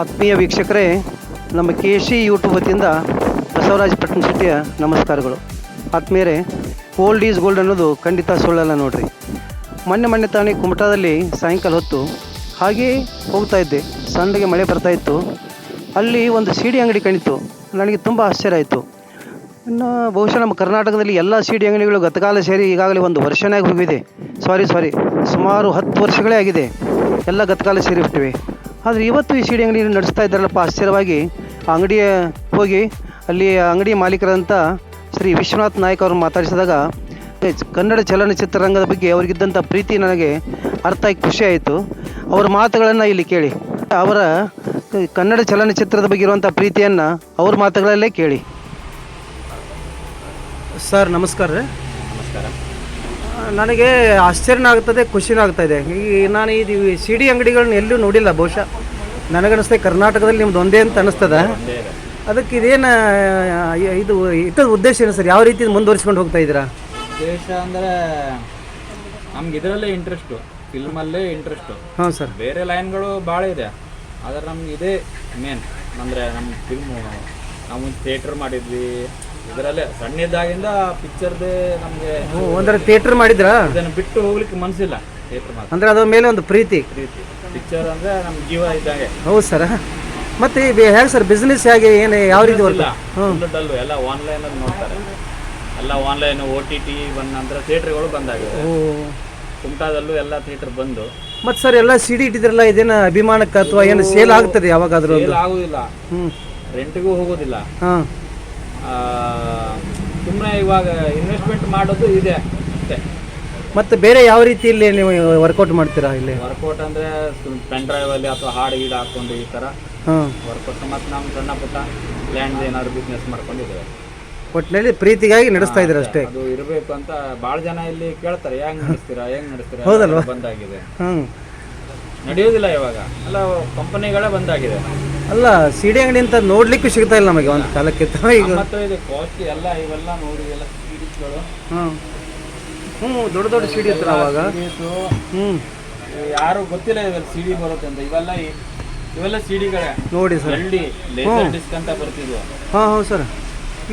ಆತ್ಮೀಯ ವೀಕ್ಷಕರೇ, ನಮ್ಮ ಕೆ ಸಿ ಯೂಟ್ಯೂಬ್ ವತಿಯಿಂದ ಬಸವರಾಜ ಪಟ್ಟಣಶೆಟ್ಟಿಯ ನಮಸ್ಕಾರಗಳು. ಆತ್ಮೀಯರೇ ಓಲ್ಡ್ ಈಸ್ ಗೋಲ್ಡ್ ಅನ್ನೋದು ಖಂಡಿತ ಸುಳ್ಳಲ್ಲ ನೋಡ್ರಿ. ಮೊನ್ನೆ ಮೊನ್ನೆ ತಾನೇ ಕುಮಟಾದಲ್ಲಿ ಸಾಯಂಕಾಲ ಹೊತ್ತು ಹಾಗೇ ಹೋಗ್ತಾ ಇದ್ದೆ. ಸಣ್ಣಗೆ ಮಳೆ ಬರ್ತಾ ಇತ್ತು. ಅಲ್ಲಿ ಒಂದು ಸಿಡಿ ಅಂಗಡಿ ಕಣಿತ್ತು ನನಗೆ ತುಂಬ ಆಶ್ಚರ್ಯ ಆಯಿತು. ಇನ್ನು ಬಹುಶಃ ನಮ್ಮ ಕರ್ನಾಟಕದಲ್ಲಿ ಎಲ್ಲ ಸಿಡಿ ಅಂಗಡಿಗಳು ಗತಕಾಲ ಸೇರಿ ಈಗಾಗಲೇ ಒಂದು ವರ್ಷನೇ ಹೋಗಿದೆ. ಸಾರಿ ಸಾರಿ ಸುಮಾರು ಹತ್ತು ವರ್ಷಗಳೇ ಆಗಿದೆ. ಎಲ್ಲ ಗತಕಾಲ ಸೇರಿಬಿಟ್ಟಿವೆ. ಆದರೆ ಇವತ್ತು ಈ ಸೀಡಿ ಅಂಗಡಿ ನಡೆಸ್ತಾ ಇದ್ದಾರಲ್ಲಪ್ಪ ಆಶ್ಚರ್ಯವಾಗಿ. ಆ ಅಂಗಡಿಯ ಹೋಗಿ ಅಲ್ಲಿ ಆ ಅಂಗಡಿ ಮಾಲೀಕರಂತ ಶ್ರೀ ವಿಶ್ವನಾಥ್ ನಾಯ್ಕ ಅವರು ಮಾತಾಡಿಸಿದಾಗ ಕನ್ನಡ ಚಲನಚಿತ್ರರಂಗದ ಬಗ್ಗೆ ಅವರಿಗಿದ್ದಂಥ ಪ್ರೀತಿ ನನಗೆ ಅರ್ಥ ಆಗಿ ಖುಷಿ ಆಯಿತು. ಅವರ ಮಾತುಗಳನ್ನು ಇಲ್ಲಿ ಕೇಳಿ. ಅವರ ಕನ್ನಡ ಚಲನಚಿತ್ರದ ಬಗ್ಗೆ ಇರುವಂಥ ಪ್ರೀತಿಯನ್ನು ಅವ್ರ ಮಾತುಗಳಲ್ಲೇ ಕೇಳಿ. ಸರ್ ನಮಸ್ಕಾರ ರೀ. ನಮಸ್ಕಾರ. ನನಗೆ ಆಶ್ಚರ್ಯನ ಆಗ್ತದೆ ಖುಷಿನೂ ಆಗ್ತಾ ಇದೆ. ಈ ನಾನು ಇದು ಸಿ ಡಿ ಅಂಗಡಿಗಳನ್ನ ಎಲ್ಲೂ ನೋಡಿಲ್ಲ ಬಹುಶಃ. ನನಗನ್ನಿಸ್ತದೆ ಕರ್ನಾಟಕದಲ್ಲಿ ನಿಮ್ದು ಒಂದೇ ಅಂತ ಅನ್ನಿಸ್ತದೆ ಅದಕ್ಕೆ ಇದೇನು ಇದು ಇತದ ಉದ್ದೇಶ ಏನು ಸರ್? ಯಾವ ರೀತಿ ಮುಂದುವರಿಸ್ಕೊಂಡು ಹೋಗ್ತಾ ಇದ್ದೀರಾ? ಉದ್ದೇಶ ಅಂದರೆ ನಮ್ಗೆ ಇದರಲ್ಲೇ ಇಂಟ್ರೆಸ್ಟು ಫಿಲ್ಮಲ್ಲೇ ಇಂಟ್ರೆಸ್ಟು ಹಾಂ ಸರ್. ಬೇರೆ ಲೈನ್ಗಳು ಭಾಳ ಇದೆ. ಆದರೆ ನಮ್ಗೆ ಇದೇ ಮೇನ್ ಅಂದರೆ ನಮ್ಮ ಫಿಲ್ಮು ನಾವು ಥಿಯೇಟ್ರ್ ಮಾಡಿದ್ವಿ ಇದರಲ್ಲೇ ಸಣ್ಣದಾಗಿಂದ ಪಿಕ್ಚರ್ದೇ ನಮಗೆ ಒಂದರ ಥಿಯೇಟರ್ ಮಾಡಿದ್ರ? ಇದನ್ನು ಬಿಟ್ಟು ಹೋಗ್ಲಿಕ್ಕೆ ಮನಸ್ಸಿಲ್ಲ ಥಿಯೇಟರ್ ಮಾತ್ರ. ಅದರ ಅದ್ರ ಮೇಲೆ ಒಂದು ಪ್ರೀತಿ. ಪ್ರೀತಿ. ಪಿಕ್ಚರ್ ಅಂದ್ರೆ ನಮ್ಮ ಜೀವ ಇದ್ದಂಗೆ. ಹೌದು ಸರ್. ಮತ್ತೆ ಹೇಗೆ ಸರ್ ಬಿಸ್ನೆಸ್ ಹೇಗೆ ಏನು ಯಾವ ರೀತಿ ಎಲ್ಲ ವರ್ಕ್ ಡಲ್ಲು ಎಲ್ಲ ಆನ್ಲೈನಲ್ಲಿ ನೋಡ್ತಾರೆ. ಎಲ್ಲ ಆನ್ಲೈನ್ ಓ ಟಿ ಟಿ ಬಂದ ನಂತರ ಥಿಯೇಟರ್ಗಳು ಬಂದಾಗ ಓ. ಕುಮಟಾದಲ್ಲೂ ಎಲ್ಲ ಥಿಯೇಟರ್ ಬಂದು. ಮತ್ತೆ ಸರ್ ಎಲ್ಲ ಸಿ ಡಿ ಇಟ್ಟಿದ್ರಲ್ಲ ಇದೇನು ಅಭಿಮಾನಕ್ಕೆ ಅಥವಾ ಏನು ಸೇಲ್ ಆಗ್ತದೆ ಯಾವಾಗಾದ್ರೂ ಆಗುದಿಲ್ಲ. ರೆಂಟ್ಗೂ ಹೋಗೋದಿಲ್ಲ. ಹಾಂ. ಸುಮ್ಮನೆ ಇವಾಗ ಇನ್ವೆಸ್ಟ್ಮೆಂಟ್ ಮಾಡೋದು ಇದೆ ಅಷ್ಟೇ. ಮತ್ತು ಬೇರೆ ಯಾವ ರೀತಿಯಲ್ಲಿ ನೀವು ವರ್ಕೌಟ್ ಮಾಡ್ತೀರಾ ಇಲ್ಲಿ? ವರ್ಕೌಟ್ ಅಂದರೆ ಪೆನ್ ಡ್ರೈವಲ್ಲಿ ಅಥವಾ ಹಾಡು ಗೀಡು ಹಾಕ್ಕೊಂಡು ಈ ಥರ. ಹಾಂ. ವರ್ಕೌಟ್ ಮತ್ತು ನಮ್ಮ ಸಣ್ಣ ಪುಟ್ಟ ಲ್ಯಾಂಡ್ ಏನಾದ್ರು ಬಿಸ್ನೆಸ್ ಮಾಡ್ಕೊಂಡಿದ್ದೇವೆ. ಒಟ್ಟಿನಲ್ಲಿ ಪ್ರೀತಿಗಾಗಿ ನಡೆಸ್ತಾ ಇದ್ದೀರ ಅಷ್ಟೇ? ಅದು ಇರಬೇಕು ಅಂತ ಭಾಳ ಜನ ಇಲ್ಲಿ ಕೇಳ್ತಾರೆ ಹೆಂಗ್ ನಡೆಸ್ತೀರಾ ಹೆಂಗ್ ನಡೆಸ್ತೀರಾ? ಹೌದಲ್ವಾ? ಬಂದಾಗಿದೆ. ಹ್ಞೂ ನಡೆಯೋದಿಲ್ಲ ಇವಾಗ. ಎಲ್ಲ ಕಂಪನಿಗಳೇ ಬಂದಾಗಿದೆ. ಅಲ್ಲ ಸಿಡಿ ಅಂಗಡಿ ಅಂತ ನೋಡ್ಲಿಕ್ಕೆ ಸಿಗ್ತಾ ಇಲ್ಲ ನಮಗೆ ಒಂದು ಕಾಲಕ್ಕೆ. ಈಗ ಇದೆ ಕಾಸ್ಟ್ ಎಲ್ಲ ಇವೆಲ್ಲ ನೋಡಿ ಎಲ್ಲ ಸೀರೀಸ್ಗಳು ಹಾಂ ಹ್ಞೂ ದೊಡ್ಡ ದೊಡ್ಡ ಸಿಡಿ ಹತ್ರ ಅವಾಗ ಹ್ಞೂ ಯಾರು ಗೊತ್ತಿಲ್ಲ ಇವೆಲ್ಲ ಸಿಡಿ ಬರುತ್ತೆ ಅಂತ. ಇವೆಲ್ಲ ಇವೆಲ್ಲ ಸಿಡಿಗಳೇ ನೋಡಿ ಸರ್. ಲೇಸರ್ ಡಿಸ್ಕ್ ಅಂತ ಬರ್ತಿದ್ವು. ಹಾಂ ಹೌದು ಸರ್.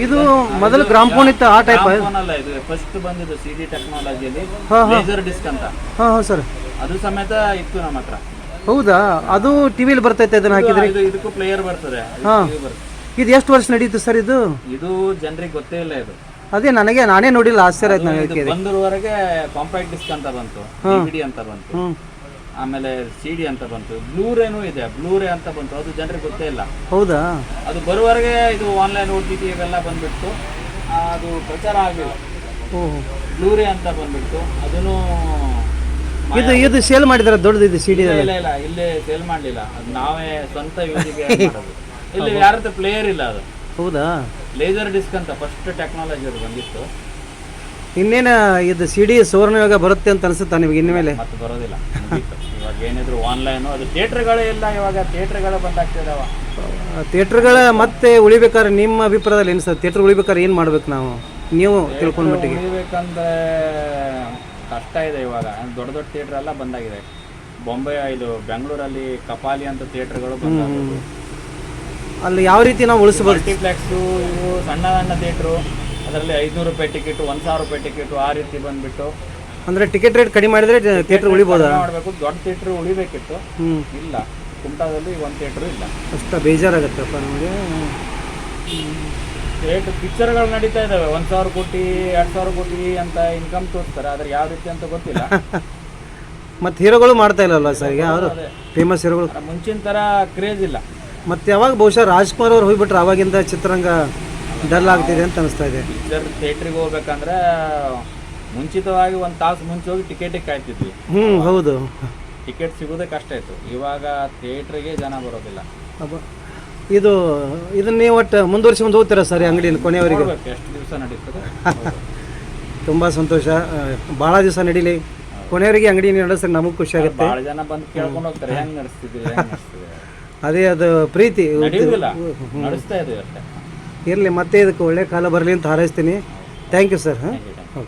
ಇದು ಮೊದಲು ಗ್ರಾಮ್ಫೋನ್ ಇತ್ತು ಆ ಟೈಪ್ ಫೋನ್ ಅಲ್ಲ ಇದು. ಫಸ್ಟ್ ಬಂದಿದ್ದು ಸಿಡಿ ಟೆಕ್ನಾಲಜಿಯಲ್ಲಿ ಹಾ, ಹಾ. ಲೇಸರ್ ಡಿಸ್ಕ್ ಅಂತ. ಹಾಂ ಹೌದು ಸರ್. ಅದು ಸಮೇತ ಇತ್ತು ನಮ್ಮ ಹತ್ರ. ಹೌದಾ? ಅದು ಟಿವಿಲಿ ಬರ್ತೈತೆ ಅದನ್ನ ಹಾಕಿದ್ರೆ? ಇದು ಇದಕ್ಕೂ ಪ್ಲೇಯರ್ ಬರ್ತದೆ. ಹಾ. ಬರ್ತದೆ. ಇದು ಎಷ್ಟು ವರ್ಷ ನಡೀತು ಸರ್ ಇದು? ಇದು ಜನರಿಗೆ ಗೊತ್ತೇ ಇಲ್ಲ ಇದು. ಅದೇ ನನಗೆ ನಾನೇ ನೋಡಿಲ್ಲ ಆಶ್ಚರ್ಯ ಆಯ್ತು ನನಗೆ ಇದು ಬಂದರವರೆಗೆ ಕಾಂಪ್ಯಾಕ್ಟ್ ಡಿಸ್ಕ್ ಅಂತ ಬಂತು ಡಿ ಅಂತ ಬಂತು. ಆಮೇಲೆ ಸಿ ಡಿ ಅಂತ ಬಂತು. ಬ್ಲೂರೇನೂ ಇದೆ ಬ್ಲೂರೇ ಅಂತ ಬಂತು. ಅದು ಜನರಿಗೆ ಗೊತ್ತೇ ಇಲ್ಲ. ಹೌದಾ? ಅದು ಬರುವವರೆಗೆ ಇದು ಆನ್ಲೈನ್ ಓ ಟಿ ಟಿ ಇವೆಲ್ಲ ಬಂದ್ಬಿಟ್ಟು ಆ, ಅದು ಪ್ರಚಾರ ಆಗಲಿಲ್ಲ ಓಹ್. ಬ್ಲೂರೇ ಅಂತ ಬಂದ್ಬಿಟ್ಟು ಅದನ್ನು ಇದು ಇದು ಸೇಲ್ ಮಾಡಿದಾರೆ ದೊಡ್ಡದು ಇದು ಸಿಡಿ ಇಲ್ಲ ಇಲ್ಲ ಇಲ್ಲ ಇಲ್ಲಿ ಸೇಲ್ ಮಾಡಲಿಲ್ಲ. ಅದು ನಾವೇ ಸ್ವಂತ ಯೂಸಿಗೆ ಮಾಡೋದು. ಇಲ್ಲಿ ಯಾರ ಹತ್ರ ಪ್ಲೇಯರ್ ಇಲ್ಲ ಅದು. ಹೌದಾ? ಲೇಸರ್ ಡಿಸ್ಕ್ ಅಂತ ಫಸ್ಟ್ ಟೆಕ್ನಾಲಜಿ ಅದು ಬಂದಿತ್ತು. ಇನ್ನೇನು ಇದು ಸಿಡಿ ಸುವರ್ಣಯುಗ ಬರುತ್ತೆ ಅಂತ ಅನ್ಸುತ್ತಾ ನಿಮಗೆ ಇನ್ಮೇಲೆ ಮತ್ತೆ ಬರೋದಿಲ್ಲ ಮುಗೀತು. ಇವಾಗ ಏನಿದ್ರು ಆನ್ಲೈನ್ ಅದು ಥಿಯೇಟರ್ಗಳೇ ಇಲ್ಲ ಇವಾಗ ಥಿಯೇಟ್ರ್ಗಳೇ ಬಂದಾಗ್ತಿದಾವ ಥಿಯೇಟ್ರ್ಗಳ ಮತ್ತೆ ಉಳಿಬೇಕಾದ್ರೆ ನಿಮ್ಮ ಅಭಿಪ್ರಾಯದಲ್ಲಿ ಏನು ಸರ್ ಥಿಯೇಟ್ರ್ ಉಳಿಬೇಕಾದ್ರೆ ಏನು ಮಾಡ್ಬೇಕು ನಾವು? ನೀವು ತಿಳ್ಕೊಂಡ್ಬಿಟ್ಟಿಗೆ. ಉಳಿಬೇಕಂದ್ರೆ ಕಷ್ಟ ಇದೆ ಇವಾಗ. ದೊಡ್ಡ ದೊಡ್ಡ ಥಿಯೇಟರ್ ಎಲ್ಲ ಬಂದಾಗಿದೆ. ಬೊಂಬೆ ಇದು ಬೆಂಗಳೂರಲ್ಲಿ ಕಪಾಲಿ ಅಂತ ಥಿಯೇಟ್ರ್ಗಳು ಅಲ್ಲಿ ಯಾವ ರೀತಿ ನಾವು ಉಳಿಸ್ಬೋದು ಮಲ್ಟಿಪ್ಲೆಕ್ಸು ಇವು ಸಣ್ಣ ಸಣ್ಣ ಥಿಯೇಟ್ರು ಅದರಲ್ಲಿ ಐದುನೂರು ರೂಪಾಯಿ ಟಿಕೆಟು ಒಂದು ಸಾವಿರ ರೂಪಾಯಿ ಟಿಕೆಟು ಆ ರೀತಿ ಬಂದ್ಬಿಟ್ಟು. ಅಂದ್ರೆ ಟಿಕೆಟ್ ರೇಟ್ ಕಡಿಮೆ ಮಾಡಿದ್ರೆ ಥಿಯೇಟರ್ ಉಳಿಬೋದು? ಮಾಡಬೇಕು. ದೊಡ್ಡ ಥಿಯೇಟರ್ ಉಳಿಬೇಕಿತ್ತು. ಇಲ್ಲ. ಕುಮಟಾದಲ್ಲಿ ಒಂದು ಥಿಯೇಟರ್ ಇಲ್ಲ. ಅಷ್ಟ ಬೇಜಾರಾಗತ್ತಪ್ಪ ನಮಗೆ. ಥಿಯೇಟ್ರ್ ಪಿಕ್ಚರ್ಗಳು ನಡೀತಾ ಇದ್ದಾವೆ. ಒಂದು ಸಾವಿರ ಕೋಟಿ ಎರಡು ಸಾವಿರ ಕೋಟಿ ಅಂತ ಇನ್ಕಮ್ ತೋರಿಸ್ತಾರೆ. ಆದ್ರೆ ಯಾವ ರೀತಿ ಅಂತ ಗೊತ್ತಿಲ್ಲ. ಮತ್ತೆ ಹೀರೋಗಳು ಮಾಡ್ತಾ ಇಲ್ಲಲ್ಲ ಸರ್? ಈಗ ಅವರು ಫೇಮಸ್ ಹೀರೋಗಳು? ಮುಂಚಿನ ಥರ ಕ್ರೇಜ್ ಇಲ್ಲ. ಮತ್ತೆ ಯಾವಾಗ ಬಹುಶಃ ರಾಜ್ಕುಮಾರ್ ಅವ್ರು ಹೋಗ್ಬಿಟ್ರೆ ಅವಾಗಿಂದ ಚಿತ್ರರಂಗ ಡಲ್ ಆಗ್ತಿದೆ ಅಂತ ಅನಿಸ್ತಾ ಇದೆ. ಪಿಕ್ಚರ್ ಥಿಯೇಟ್ರಿಗೆ ಹೋಗ್ಬೇಕಂದ್ರೆ ಮುಂಚಿತವಾಗಿ ಒಂದು ತಾಸು ಮುಂಚೆ ಹೋಗಿ ಟಿಕೆಟಿಗೆ ಕಾಯ್ತಿದ್ವಿ. ಹ್ಞೂ ಹೌದು. ಟಿಕೆಟ್ ಸಿಗೋದೇ ಕಷ್ಟ ಇತ್ತು. ಇವಾಗ ಥಿಯೇಟ್ರಿಗೆ ಜನ ಬರೋದಿಲ್ಲ. ಅಬ್ಬ. ಇದು ಇದನ್ನ ನೀವು ಒಟ್ಟು ಮುಂದುವರಿಸಿಕೊಂಡು ಹೋಗ್ತೀರಾ ಸರ್ ಅಂಗಡಿಯಲ್ಲಿ ಕೊನೆಯವರಿಗೆ? ಕೊನೆಯವರೆಗೆ ನೋಡ್ಬೇಕು ಎಷ್ಟು ದಿವಸ ನಡೀತದೆ? ತುಂಬ ಸಂತೋಷ. ಭಾಳ ದಿವಸ ನಡೀಲಿ. ಕೊನೆಯವರಿಗೆ ಅಂಗಡಿ ನಡೆಸ್ರಿ ನಮಗೆ ಖುಷಿ ಆಗುತ್ತೆ. ಭಾಳ ಜನ ಬಂದು ಕೇಳ್ಕೊಂಡು ಹೋಗ್ತಾರೆ ಹೆಂಗ್ ನಡೆಸ್ತಿದ್ರಿ ಹೆಂಗ್ ನಡೆಸ್ತಿದ್ರಿ ಅದೇ ಅದು ಪ್ರೀತಿ. ನಡೆಯುವುದಿಲ್ಲ. ನಡೆಸ್ತಾ ಇದ್ದೀವಿ ಅಷ್ಟೇ. ಇರಲಿ ಮತ್ತೆ ಇದಕ್ಕೆ ಒಳ್ಳೆ ಕಾಲ ಬರಲಿ ಅಂತ ಹಾರೈಸ್ತೀನಿ. ಥ್ಯಾಂಕ್ ಯು ಸರ್ ಹಾಂ? You.